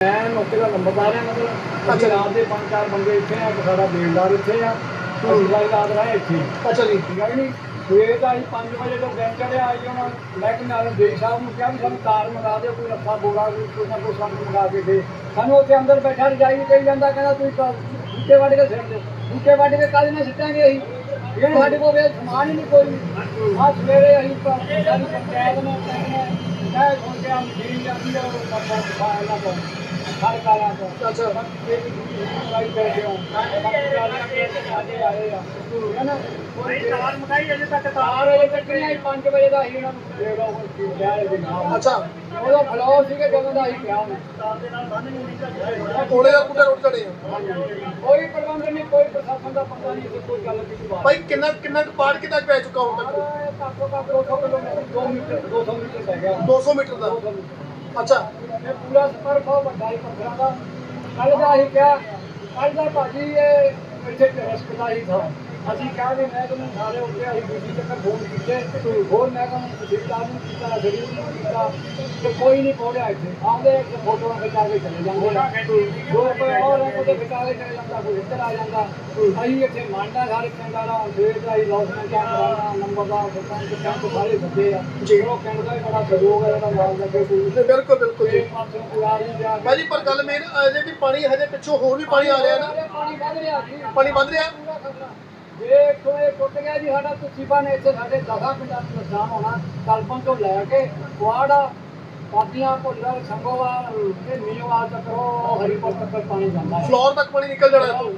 ਮੈਂ ਮੌਕੇ ਦਾ ਨੰਬਰਦਾਰ ਆ ਮਤਲਬ ਅਸੀਂ ਰਾਤ ਦੇ ਪੰਜ ਚਾਰ ਬੰਦੇ ਇੱਥੇ ਆ ਇੱਕ ਸਾਡਾ ਬੇਲਦਾਰ ਇੱਥੇ ਆ। ਅਸੀਂ ਸਾਰੀ ਰਾਤ ਰਹੇ ਇੱਥੇ ਹੀ। ਅੱਛਾ ਜੀ। ਠੀਕ ਹੈ ਕਿ ਨਹੀਂ। ਸਵੇਰ ਦਾ ਅਸੀਂ 5 ਵਜੇ ਤੋਂ ਦਿਨ ਚੜਿਆ ਆਈ ਉਹਨਾਂ ਮਹਿਕਮੇ ਵਾਲੇ ਦੇਖ ਸਾਹਿਬ ਨੂੰ ਕਿਹਾ ਵੀ ਸਾਨੂੰ ਕਾਰ ਮੰਗਾ ਦਿਓ ਕੋਈ ਰੱਖਾ ਬੋਰਾ ਕੋਈ ਨਾ ਕੁਛ ਸਾਨੂੰ ਮੰਗਾ ਕੇ ਦੇ। ਸਾਨੂੰ ਉੱਥੇ ਅੰਦਰ ਬੈਠਾ ਰਜਾਈ ਵੀ ਕਹੀ ਜਾਂਦਾ ਕਹਿੰਦਾ ਤੁਸੀਂ ਤਾਂ ਬੂਟੇ ਵੱਢ ਕੇ ਸਿੱਟ ਦਿਓ। ਬੂਟੇ ਵੱਢ ਕੇ ਕੱਲ ਨਾਲ ਸਿੱਟਾਂਗੇ ਅਸੀਂ। ਇਹ ਸਾਡੇ ਕੋਲ ਵੇ ਸਮਾਨ ਹੀ ਨਹੀਂ ਕੋਈ ਆ ਸਵੇਰੇ ਅਸੀਂ ਪੰਚਾਇਤ ਨੇ ਨੇ ਮੈਂ ਸੁਣ ਕੇ ਆ ਮਸ਼ੀਨ ਜਾਂਦੀ ਆ ਉਹ ਪਾਪਾ ਫਾਇਲ ਨਾ ਕਾਲਾ ਤੋਂ। ਅੱਛਾ। ਲਾਈ ਬੈਠੇ ਹਾਂ ਬਾਕੀ ਗਾਲੀਆਂ ਦੇ ਕੇ ਸਾਡੇ ਆਏ ਆ ਹੈ ਨਾ ਕੋਈ ਤਾਰ ਮਕਾਈ ਅਜੇ ਤੱਕ ਤਾਰ ਅਜੇ ਤੱਕ ਨਹੀਂ ਆਈ 5 ਵਜੇ ਦਾ ਹੀ ਇਹਨਾਂ ਨੂੰ। ਦੇ ਦੋ ਹੁਣ ਦੇ ਨਾਲ ਅੱਛਾ। ਉਹਦਾ ਫਲੋਰ ਸੀਗੇ ਜਦੋਂ ਦਾ ਹੀ ਕਿਹਾ ਉਹਨੇ। ਕੋਲੇ ਦਾ ਬੂਟਾ ਰੋਡ ਚੜੇ ਕੋਈ ਪ੍ਰਬੰਧ ਨਹੀਂ ਕੋਈ ਪ੍ਰਸ਼ਾਸਨ ਦਾ ਪਤਾ ਨਹੀਂ ਕੋਈ ਗੱਲ ਨਹੀਂ ਭਾਈ ਕਿੰਨਾ ਕਿੰਨਾ ਕੁ ਪਾੜ ਕਿੰਨਾ ਕੁ ਪੈ ਚੁੱਕਾ ਹੁਣ ਤੱਕ? ਕਾਕੋ ਕਾਕੋ 200 ਕਿਲੋਮੀਟਰ 2 ਮੀਟਰ 200 ਮੀਟਰ ਪੈ ਗਿਆ। 200 ਮੀਟਰ ਦਾ। 200 ਮੀਟਰ। ਅੱਛਾ। ਇਹ ਪੂਰਾ ਸਫਰ ਬਹੁਤ ਵੱਡਾ ਹੀ ਪੱਥਰਾਂ ਦਾ। ਕੱਲ ਦਾ ਹੀ ਕਿਹਾ ਕੱਲ ਦਾ ਭਾਜੀ ਇਹ ਇੱਥੇ ਰਸਤਾ ਹੀ ਥਾ। ਅਸੀਂ ਕਿਹਾ ਵੀ ਮੈਂ ਤੁਹਾਨੂੰ ਸਾਰੇ ਉੱਤੇ ਅਸੀਂ ਦੂਜੀ ਚੱਕਰ ਫੋਨ ਕੀਤੇ ਹੋਰ ਮੈਂ ਤੁਹਾਨੂੰ ਤਹਿਸੀਲਦਾਰ ਨੂੰ ਕੀਤਾ ਸ਼ਰੀਰ ਨੂੰ ਕੀਤਾ, ਤੇ ਕੋਈ ਨਹੀਂ ਪਹੁੰਚਿਆ ਇੱਥੇ। ਆਉਂਦੇ ਇੱਕ ਫੋਟੋਆਂ ਖਿਚਾ ਕੇ ਚਲੇ ਜਾਂਦੇ ਜੋ ਕੋਈ ਹੋਰ ਹੈ, ਉਹਦੇ ਖਿਚਾ ਕੇ ਚਲੇ ਜਾਂਦਾ, ਕੋਈ ਇੱਧਰ ਆ ਜਾਂਦਾ। ਅਸੀਂ ਇੱਥੇ ਮੰਨਦਾ ਸਾਰੇ ਪਿੰਡਾਂ ਦਾ ਫੇਰ ਦਾ ਹੀ ਲੌਸਮੈਂਟ ਕਰਾਉਣਾ ਨੰਬਰ ਦਾ ਸਰਪੰਚ ਕੈਂਪ ਸਾਰੇ ਸੱਦੇ ਆ। ਜੀ। ਉਹ ਪਿੰਡ ਦਾ ਹੀ ਬੜਾ ਸਹਿਯੋਗ ਹੈ, ਇਹਦਾ ਨਾਲ ਲੱਗੇ ਕੋਈ। ਤੇ ਬਿਲਕੁਲ ਬਿਲਕੁਲ ਭਾਜੀ ਪਰ ਗੱਲ ਮੇਨ ਅਜੇ ਵੀ ਪਾਣੀ ਹਜੇ ਪਿੱਛੋਂ ਹੋਰ ਵੀ ਪਾਣੀ ਆ ਰਿਹਾ ਨਾ। ਪਾਣੀ ਵੱਧ ਰਿਹਾ? ਜੀ ਪਾਣੀ ਵੱਧ ਰਿਹਾ ਪੂਰਾ ਖਤਰਾ ਜੇ ਇਹ ਟੁੱਟ ਗਿਆ ਜੀ ਸਾਡਾ। ਤੁਸੀਬਾ ਨੇ ਇੱਥੇ ਸਾਡੇ 10 ਪਿੰਡਾਂ ਨੂੰ ਨੁਕਸਾਨ ਹੋਣਾ। ਕਲਪਨ ਤੋਂ ਲੈ ਕੇ ਕੁਆੜਾ ਪਾਦੀਆਂ ਭੁੱਲਰ ਸੰਗੋਵਾਲ ਤੇ ਨੀਵਾਲ ਤੱਕ ਉਹ ਹਰੀਪੁਰ ਤੱਕ ਪਾਣੀ ਜਾਂਦਾ ਹੈ। ਫਲੋਰ ਤੱਕ ਪਾਣੀ ਨਿਕਲ ਜਾਣਾ ਇੱਥੋਂ।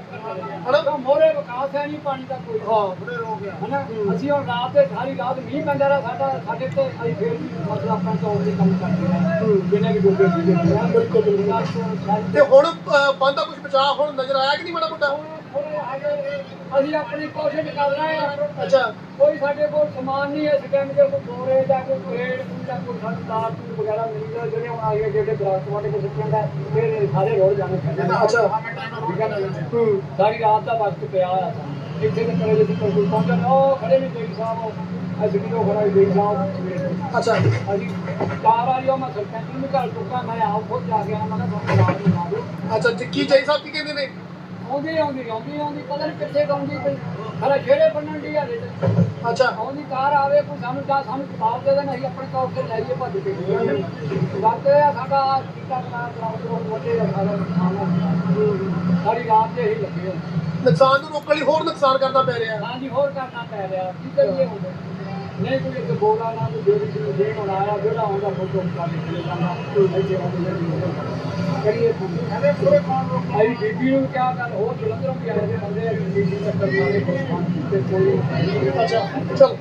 ਹਨਾ? ਮੋਰੇ ਵਿਕਾਸ ਹੈ ਨਹੀਂ ਪਾਣੀ ਦਾ ਕੋਈ। ਹਾਂ ਬੜੇ ਰੋ ਗਿਆ। ਹਨਾ? ਅਸੀਂ ਹੁਣ ਰਾਤ ਤੇ ਸਾਰੀ ਰਾਤ ਮੀਂਹ ਪੈਂਦਾ ਰਿਹਾ ਸਾਡਾ ਸਾਡੇ ਤੇ ਅਸੀਂ ਫੇਰ ਵੀ ਮਤਲਬ ਆਪਣਾ ਤੌਰ ਤੇ ਕੰਮ ਕਰਦੇ ਰਹੇ। ਜਿੰਨੇ ਵੀ ਡੁੱਬੇ ਸੀਗੇ। ਬਿਲਕੁਲ। ਤੇ ਹੁਣ ਬੰਦ ਕੁਝ ਬਚਾਅ ਹੁਣ ਨਜ਼ਰ ਆਇਆ ਕਿ ਨਹੀਂ ਮਾੜਾ ਮੋਟਾ? ਅਸੀਂ ਆਪਣੀ ਕੋਸ਼ਿਸ਼ ਕਰ ਰਹੇ ਹਾਂ। ਅੱਛਾ। ਕੋਈ ਸਾਡੇ ਕੋਲ ਸਮਾਨ ਨਹੀਂ ਹੈ ਸਕੈਮ ਦੇ ਕੋਈ ਦੋਰੇ ਦਾ ਕੋਈ ਕੋਈ ਜਾਂ ਕੋਈ ਸਾਨੂੰ ਤੂਰ ਵਗੈਰਾ ਨਹੀਂ ਹੈ ਜਿਹੜੇ ਹੁਣ ਆਏ ਜਿਹੜੇ ਦਰਖਤ ਵਾਲੇ ਕੋਈ ਸਿੱਟਣ ਦਾ ਫਿਰ ਸਾਰੇ ਰੋੜ ਜਾਣੇ ਪੈਂਦੇ ਨੇ। ਅੱਛਾ। ਠੀਕ ਹੈ। ਸਾਰੀ ਰਾਤ ਦਾ ਵਕਤ ਪਿਆ ਆ। ਇੱਥੇ ਤੱਕ ਕਰੇ ਜਿੱਥੇ ਕੋਈ ਪਹੁੰਚਣ ਉਹ ਖੜੇ ਨੇ ਦੇਖ ਸਾਹਿਬ ਅਸੀਂ ਕਿਲੋ ਖੜਾ ਦੇਖ ਸਾਹਿਬ। ਅੱਛਾ। ਅਸੀਂ ਚਾਰ ਵਾਰੀ ਉਹ ਮੈਂ ਸਰਪੰਚ ਨੂੰ ਘਰ ਚੁੱਕਾ ਮੈਂ ਆਪ ਖੁਦ ਜਾ ਕੇ ਆਇਆ ਮੈਂ ਕਿਹਾ ਤੁਹਾਨੂੰ ਰਾਤ ਨੂੰ ਦਿਓ। ਅੱਛਾ ਜੱਕੀ ਜੈ ਸਾਹਿਬ ਕੀ ਕਹਿੰਦੇ ਨੇ? ਆਉਂਦੀ ਆਉਂਦੀ ਆਉਂਦੀ ਆਉਂਦੀ ਪਤਾ ਨਹੀਂ ਕਿੱਥੇ ਕੁ ਆਉਂਦੀ ਪਈ ਖਰਾ ਛੇੜੇ ਬੰਨਣ ਦੀ ਹਾਲੇ ਤੇ ਅੱਛਾ। ਆਉਂਦੀ ਕਾਰ ਆਵੇ ਕੋਈ ਸਾਨੂੰ ਜਾਂ ਸਾਨੂੰ ਜਵਾਬ ਦੇ ਦੇਣ ਅਸੀਂ ਆਪਣੇ ਤੌਰ ਤੇ ਲਾਈਏ ਭੱਜ ਕੇ। ਗੱਲ ਇਹ ਆ ਸਾਡਾ ਟੀਕਾ ਕਰਾ ਕਰਾਉਂਦੇ ਹੋ ਮੋਟੇ ਦਾ ਸਾਰਾ ਨੁਕਸਾਨ ਆ। ਸਾਰੀ ਰਾਤ ਤੇ ਹੀ ਲੱਗੇ ਹੋਏ। ਨੁਕਸਾਨ ਨੂੰ ਰੋਕਣ ਲਈ ਹੋਰ ਨੁਕਸਾਨ ਕਰਨਾ ਪੈ ਰਿਹਾ। ਹਾਂਜੀ ਹੋਰ ਕਰਨਾ ਪੈ ਰਿਹਾ। ਕੀ ਕਰੀਏ ਹੁਣ? ਨਹੀਂ ਕੋਈ ਇੱਥੇ ਬੋਲਾ ਨਾ ਕੋਈ ਜੀ ਦੇਣ ਹੁਣ ਆਇਆ ਜਿਹੜਾ ਆਉਂਦਾ ਫੋਟੋ ਕਰ ਕੇ ਜਾਂਦਾ ਇੱਥੇ ਆਉਂਦੇ ਨੇ ਕਰੀਏ ਐਵੇਂ ਪੂਰੇ ਕੌਣ ਰੋਕ ਆਈ ਬੀਬੀ ਨੂੰ ਕਿਹਾ ਗੱਲ ਹੋਰ ਜਲੰਧਰੋਂ ਵੀ ਆਏ ਬੰਦੇ ਬੀਬੀ ਚੱਕਰ ਮਾਰੇ ਕੋਈ ਕੀਤੇ ਕੋਈ ਅੱਛਾ ਚਲ।